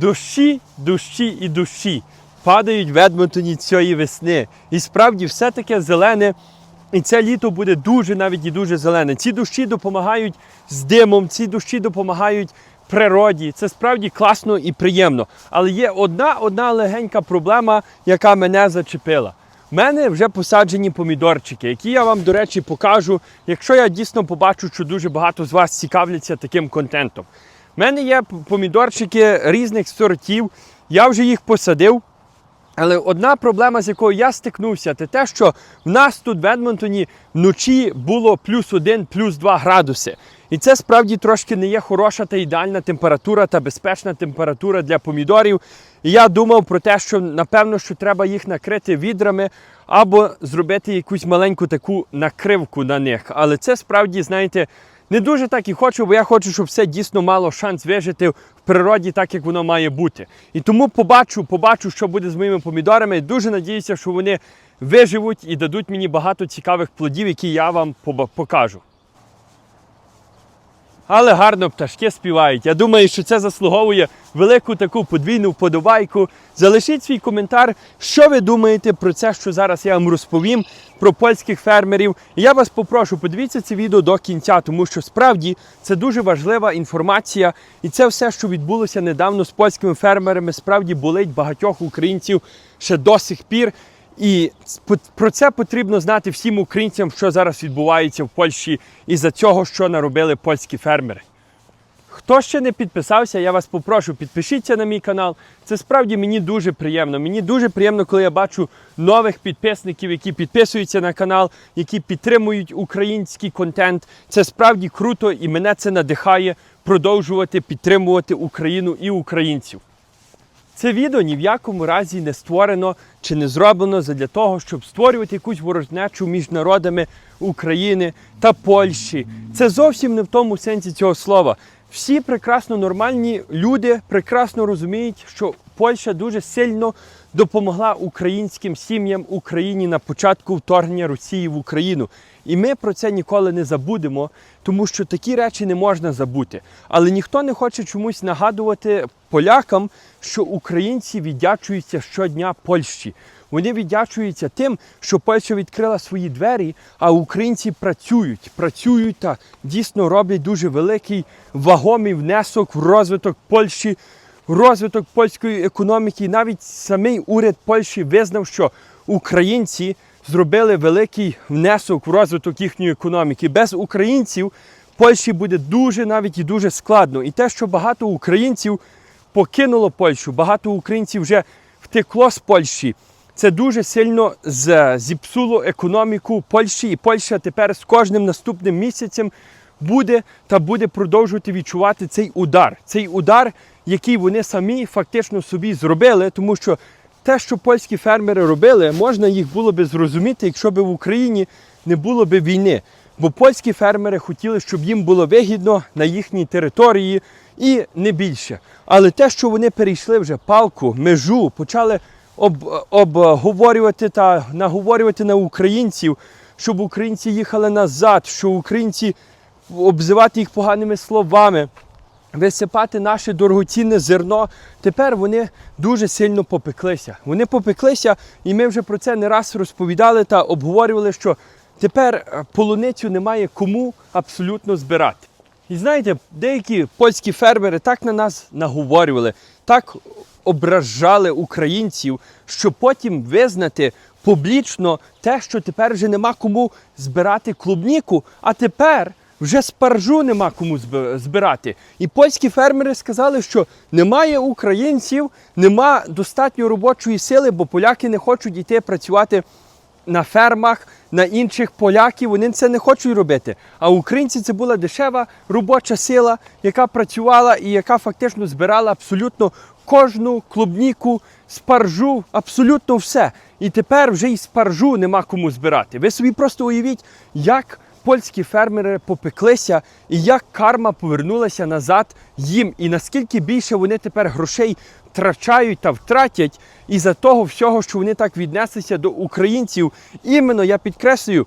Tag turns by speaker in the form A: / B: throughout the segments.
A: Дощі, дощі і дощі падають в Едмонтоні цієї весни. І справді все таке зелене. І це літо буде дуже навіть і дуже зелене. Ці дощі допомагають з димом, ці дощі допомагають природі. Це справді класно і приємно. Але є одна одна легенька проблема, яка мене зачепила. У мене вже посаджені помідорчики, які я вам, до речі, покажу, якщо я дійсно побачу, що дуже багато з вас цікавляться таким контентом. У мене є помідорчики різних сортів. Я вже їх посадив. Але одна проблема, з якою я стикнувся, це те, що в нас тут в Едмонтоні вночі було плюс 1, плюс 2 градуси. І це справді трошки не є хороша та ідеальна температура та безпечна температура для помідорів. І я думав про те, що напевно що треба їх накрити відрами або зробити якусь маленьку таку накривку на них. Але це справді, знаєте, не дуже так і хочу, бо я хочу, щоб все дійсно мало шанс вижити в природі так, як воно має бути. І тому побачу, побачу, що буде з моїми помідорами. Дуже надіюся, що вони виживуть і дадуть мені багато цікавих плодів, які я вам покажу. Але гарно пташки співають. Я думаю, що це заслуговує велику таку подвійну вподобайку. Залишіть свій коментар, що ви думаєте про це, що зараз я вам розповім про польських фермерів. І я вас попрошу, подивіться це відео до кінця, тому що справді це дуже важлива інформація. І це все, що відбулося недавно з польськими фермерами, справді болить багатьох українців ще до сих пір. І про це потрібно знати всім українцям, що зараз відбувається в Польщі, і за цього, що наробили польські фермери. Хто ще не підписався, я вас попрошу, підпишіться на мій канал. Це справді мені дуже приємно. Мені дуже приємно, коли я бачу нових підписників, які підписуються на канал, які підтримують український контент. Це справді круто і мене це надихає продовжувати підтримувати Україну і українців. Це відео ні в якому разі не створено чи не зроблено для того, щоб створювати якусь ворожнечу між народами України та Польщі. Це зовсім не в тому сенсі цього слова. Всі прекрасно нормальні люди прекрасно розуміють, що Польща дуже сильно допомогла українським сім'ям Україні на початку вторгнення Росії в Україну. І ми про це ніколи не забудемо, тому що такі речі не можна забути. Але ніхто не хоче чомусь нагадувати полякам, що українці віддячуються щодня Польщі. Вони віддячуються тим, що Польща відкрила свої двері, а українці працюють, працюють та дійсно роблять дуже великий вагомий внесок в розвиток Польщі, розвиток польської економіки. Навіть самий уряд Польщі визнав, що українці зробили великий внесок в розвиток їхньої економіки. Без українців Польщі буде дуже навіть і дуже складно. І те, що багато українців покинуло Польщу, багато українців вже втекло з Польщі. Це дуже сильно зіпсуло економіку Польщі, і Польща тепер з кожним наступним місяцем буде та буде продовжувати відчувати цей удар. Цей удар, який вони самі фактично собі зробили, тому що те, що польські фермери робили, можна їх було би зрозуміти, якщо б в Україні не було б війни. Бо польські фермери хотіли, щоб їм було вигідно на їхній території і не більше. Але те, що вони перейшли вже палку, межу, почали об, обговорювати та наговорювати на українців, щоб українці їхали назад, що українці обзивати їх поганими словами висипати наше дорогоцінне зерно. Тепер вони дуже сильно попеклися. Вони попеклися, і ми вже про це не раз розповідали та обговорювали, що тепер е, полуницю немає кому абсолютно збирати. І знаєте, деякі польські фермери так на нас наговорювали, так ображали українців, що потім визнати публічно те, що тепер вже нема кому збирати клубніку, а тепер вже спаржу нема кому збирати. І польські фермери сказали, що немає українців, нема достатньо робочої сили, бо поляки не хочуть йти працювати на фермах, на інших поляків. Вони це не хочуть робити. А українці це була дешева робоча сила, яка працювала і яка фактично збирала абсолютно кожну клубніку, спаржу, абсолютно все. І тепер вже і спаржу нема кому збирати. Ви собі просто уявіть, як польські фермери попеклися і як карма повернулася назад їм, і наскільки більше вони тепер грошей втрачають та втратять із-за того всього, що вони так віднеслися до українців. Іменно я підкреслюю,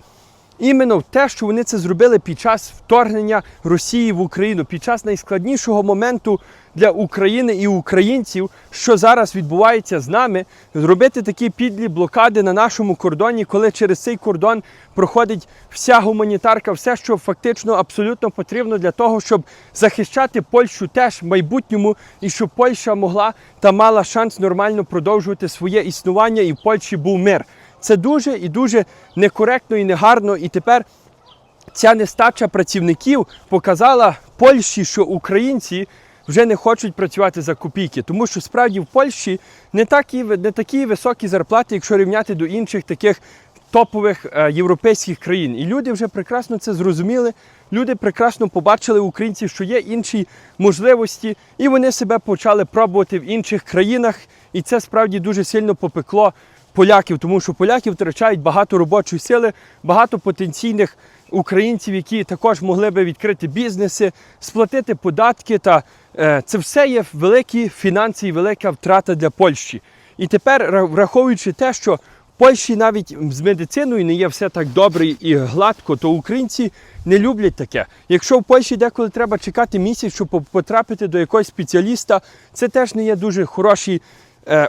A: іменно в те, що вони це зробили під час вторгнення Росії в Україну, під час найскладнішого моменту для України і українців, що зараз відбувається з нами, зробити такі підлі блокади на нашому кордоні, коли через цей кордон проходить вся гуманітарка, все, що фактично абсолютно потрібно для того, щоб захищати Польщу теж в майбутньому, і щоб Польща могла та мала шанс нормально продовжувати своє існування, і в Польщі був мир. Це дуже і дуже некоректно і негарно. І тепер ця нестача працівників показала Польщі, що українці вже не хочуть працювати за копійки, тому що справді в Польщі не такі, не такі високі зарплати, якщо рівняти до інших таких топових е, європейських країн. І люди вже прекрасно це зрозуміли. Люди прекрасно побачили українців, що є інші можливості, і вони себе почали пробувати в інших країнах. І це справді дуже сильно попекло поляків, тому що поляки втрачають багато робочої сили, багато потенційних українців, які також могли би відкрити бізнеси, сплатити податки. Та е, це все є великі фінанси і велика втрата для Польщі. І тепер, враховуючи те, що в Польщі навіть з медициною не є все так добре і гладко, то українці не люблять таке. Якщо в Польщі деколи треба чекати місяць, щоб потрапити до якогось спеціаліста, це теж не є дуже хороші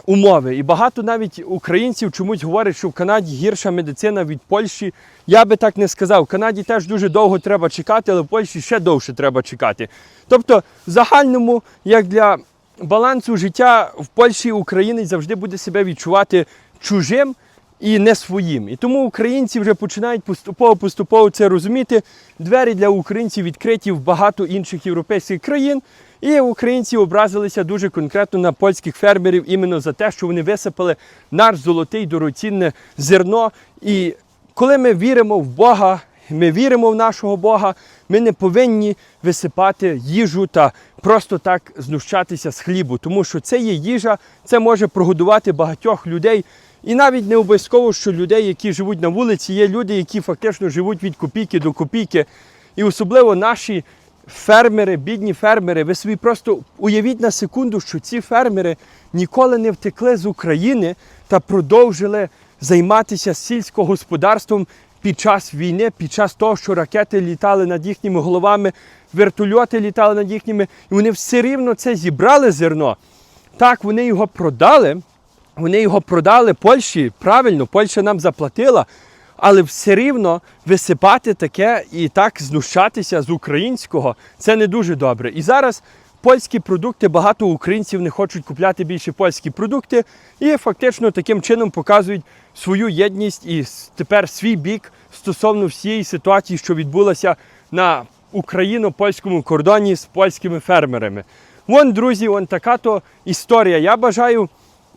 A: умови. І багато навіть українців чомусь говорять, що в Канаді гірша медицина від Польщі. Я би так не сказав. В Канаді теж дуже довго треба чекати, але в Польщі ще довше треба чекати. Тобто, в загальному, як для балансу життя в Польщі українець завжди буде себе відчувати чужим і не своїм. І тому українці вже починають поступово-поступово це розуміти. Двері для українців відкриті в багато інших європейських країн. І українці образилися дуже конкретно на польських фермерів іменно за те, що вони висипали наш золотий дорогоцінне зерно. І коли ми віримо в Бога, ми віримо в нашого Бога, ми не повинні висипати їжу та просто так знущатися з хлібу, тому що це є їжа, це може прогодувати багатьох людей. І навіть не обов'язково, що людей, які живуть на вулиці, є люди, які фактично живуть від копійки до копійки. І особливо наші фермери, бідні фермери, ви собі просто уявіть на секунду, що ці фермери ніколи не втекли з України та продовжили займатися сільськогосподарством під час війни, під час того, що ракети літали над їхніми головами, вертольоти літали над їхніми, і вони все рівно це зібрали зерно. Так, вони його продали. Вони його продали Польщі. Правильно, Польща нам заплатила, але все рівно висипати таке і так знущатися з українського це не дуже добре. І зараз польські продукти багато українців не хочуть купляти більше польські продукти, і фактично таким чином показують свою єдність і тепер свій бік стосовно всієї ситуації, що відбулася на україно-польському кордоні з польськими фермерами. Вон, друзі, вон така то історія. Я бажаю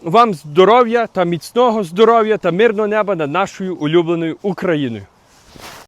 A: вам здоров'я та міцного здоров'я та мирного неба над нашою улюбленою Україною.